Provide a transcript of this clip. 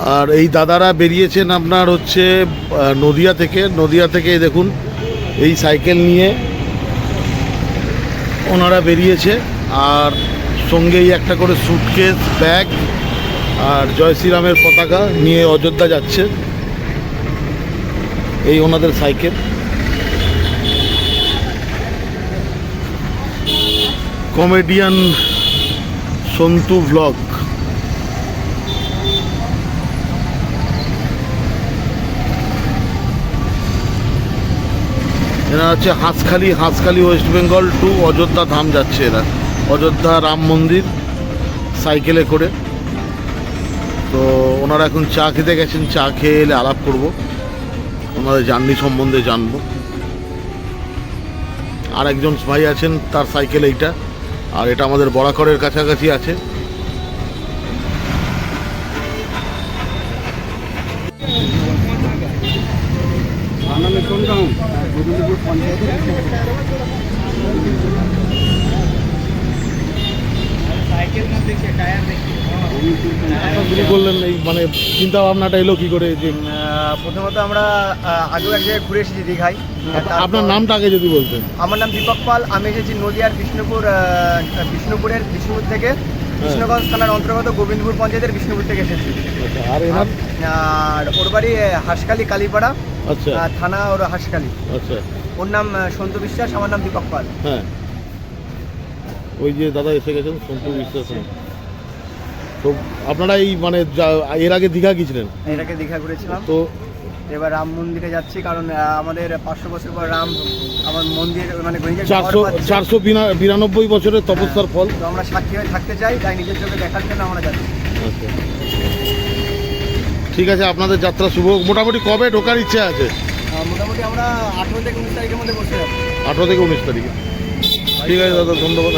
আর এই দাদারা বেরিয়েছেন আপনার হচ্ছে নদিয়া থেকে। নদিয়া থেকে দেখুন, এই সাইকেল নিয়ে ওনারা বেরিয়েছে। আর সঙ্গেই একটা করে সুটকেস ব্যাগ আর জয় শ্রীরামের পতাকা নিয়ে অযোধ্যা যাচ্ছে। এই ওনাদের সাইকেল। কমেডিয়ান সন্তু ব্লগ এরা হচ্ছে Hanskhali Hanskhali West Bengal to Ayodhya Dham যাচ্ছে এরা। অযোধ্যা রাম মন্দির সাইকেলে করে। তো ওনারা এখন চা খেতে গেছেন, চা খেয়ে এলে আলাপ করব। ওনাদের জার্নি সম্বন্ধে জানব। আর একজন ভাই আছেন, তার সাইকেল এইটা। আর এটা আমাদের বরাকরের কাছাকাছি আছে। বললেন এই মানে চিন্তা ভাবনাটা এলো কি করে যে প্রথমত আমরা আগেও এক জায়গায় ঘুরে এসেছি দীঘায়। আপনার নামটা আগে যদি বলতেন। আমার নাম দীপক পাল আমি এসেছি নদিয়ার বিষ্ণুপুর বিষ্ণুপুরের বিষ্ণুপুর থেকে। কৃষ্ণগঞ্জ থানার অন্তর্গত গোবিন্দপুর পঞ্চায়েতের বিষ্ণুপুর থেকে এসেছি। আচ্ছা আর ওর বাড়ি আহ, হাঁসখালি কালীপাড়া। আচ্ছা। থানা ওর হাঁসখালি। আচ্ছা। ওর নাম সন্তু বিশ্বাস আমার নাম দীপক পাল। হ্যাঁ। ওই যে দাদা এসে গেছেন সন্তু বিশ্বাস হ্যাঁ। তো আপনারা এই মানে এর আগে দীঘা গিয়েছিলেন? এটাকে দীঘা ঘুরেছিলাম। তো এবার রাম মন্দিরে যাচ্ছি কারণ আমাদের পাঁচশো বছর পর রাম আমার মন্দির মানে চারশো চারশো বিরানব্বই বছরের তপস্যার ফল। তো আমরা সাক্ষী হয়ে থাকতে চাই তাই নিজের চোখে দেখার জন্য আমরা যাচ্ছি। আচ্ছা। ঠিক আছে আপনাদের যাত্রা শুভ মোটামুটি কবে ঢোকার ইচ্ছা আছে? মোটামুটি আমরা আঠেরো থেকে উনিশ তারিখের মধ্যে বসে যাব। আঠেরো থেকে উনিশ তারিখে। ঠিক আছে দাদা ধন্যবাদ।